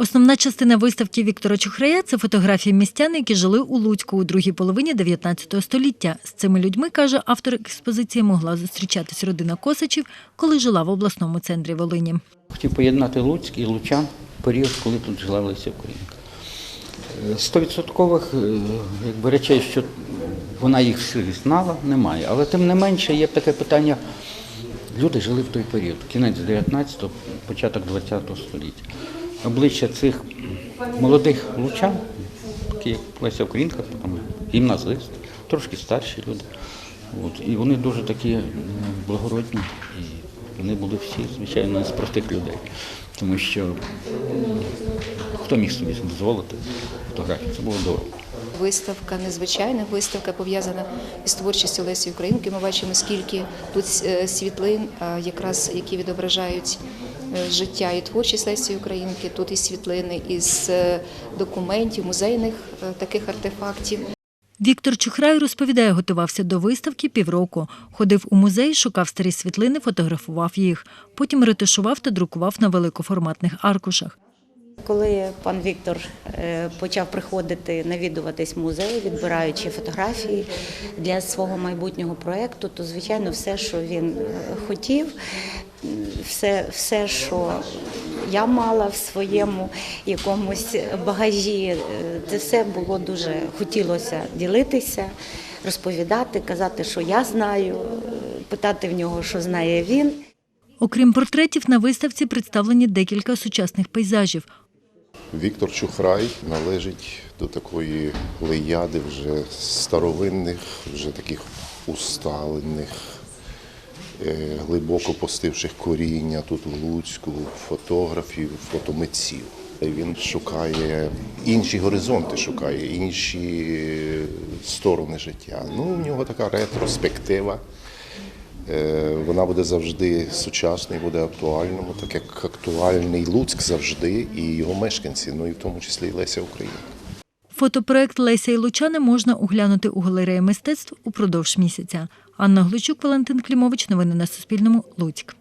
Основна частина виставки Віктора Чухрая це фотографії містян, які жили у Луцьку у другій половині 19 століття. З цими людьми, каже автор експозиції, могла зустрічатись родина Косачів, коли жила в обласному центрі Волині. Хотів поєднати Луцьк і Лучан в період, коли тут жила Леся Українка. Е, Стовідсоткових е, якби, речей, що вона їх всіх знала, немає. Але тим не менше є таке питання. Люди жили в той період, кінець 19-го, початок 20-го століття. Обличчя цих молодих лучан, такі як Леся Українка, гімназист, трошки старші люди. От, і вони дуже такі благородні. І вони були всі, звичайно, з простих людей. Тому що хто міг собі дозволити фотографію? Це було дорого. Виставка незвичайна виставка пов'язана із творчістю Лесі Українки. Ми бачимо, скільки тут е, світлин, якраз які відображають е, життя і творчість Лесі Українки. Тут і світлини із е, документів, музейних таких артефактів. Віктор Чухрай розповідає, готувався до виставки півроку. Ходив у музей, шукав старі світлини, фотографував їх. Потім ретушував та друкував на великоформатних аркушах. Коли пан Віктор е, почав приходити навідуватись в музей, відбираючи фотографії для свого майбутнього проєкту, то звичайно все, що він е, хотів, все, все, що я мала в своєму якомусь багажі, е, це все було дуже хотілося ділитися, розповідати, казати, що я знаю, питати в нього, що знає він. Окрім портретів, на виставці представлені декілька сучасних пейзажів. Віктор Чухрай належить до такої плеяди вже старовинних, вже таких усталених, е, глибоко постивших коріння тут в Луцьку, фотографів, фотомитців. Він шукає інші горизонти, шукає інші е, сторони життя. Ну, у нього така ретроспектива. Е, Вона буде завжди сучасною, буде актуальною, так як актуальний Луцьк завжди і його мешканці, ну і в тому числі і Леся Україна. Фотопроект Леся і Лучани можна оглянути у галереї мистецтв упродовж місяця. Анна Глучук, Валентин Клімович. Новини на Суспільному. Луцьк.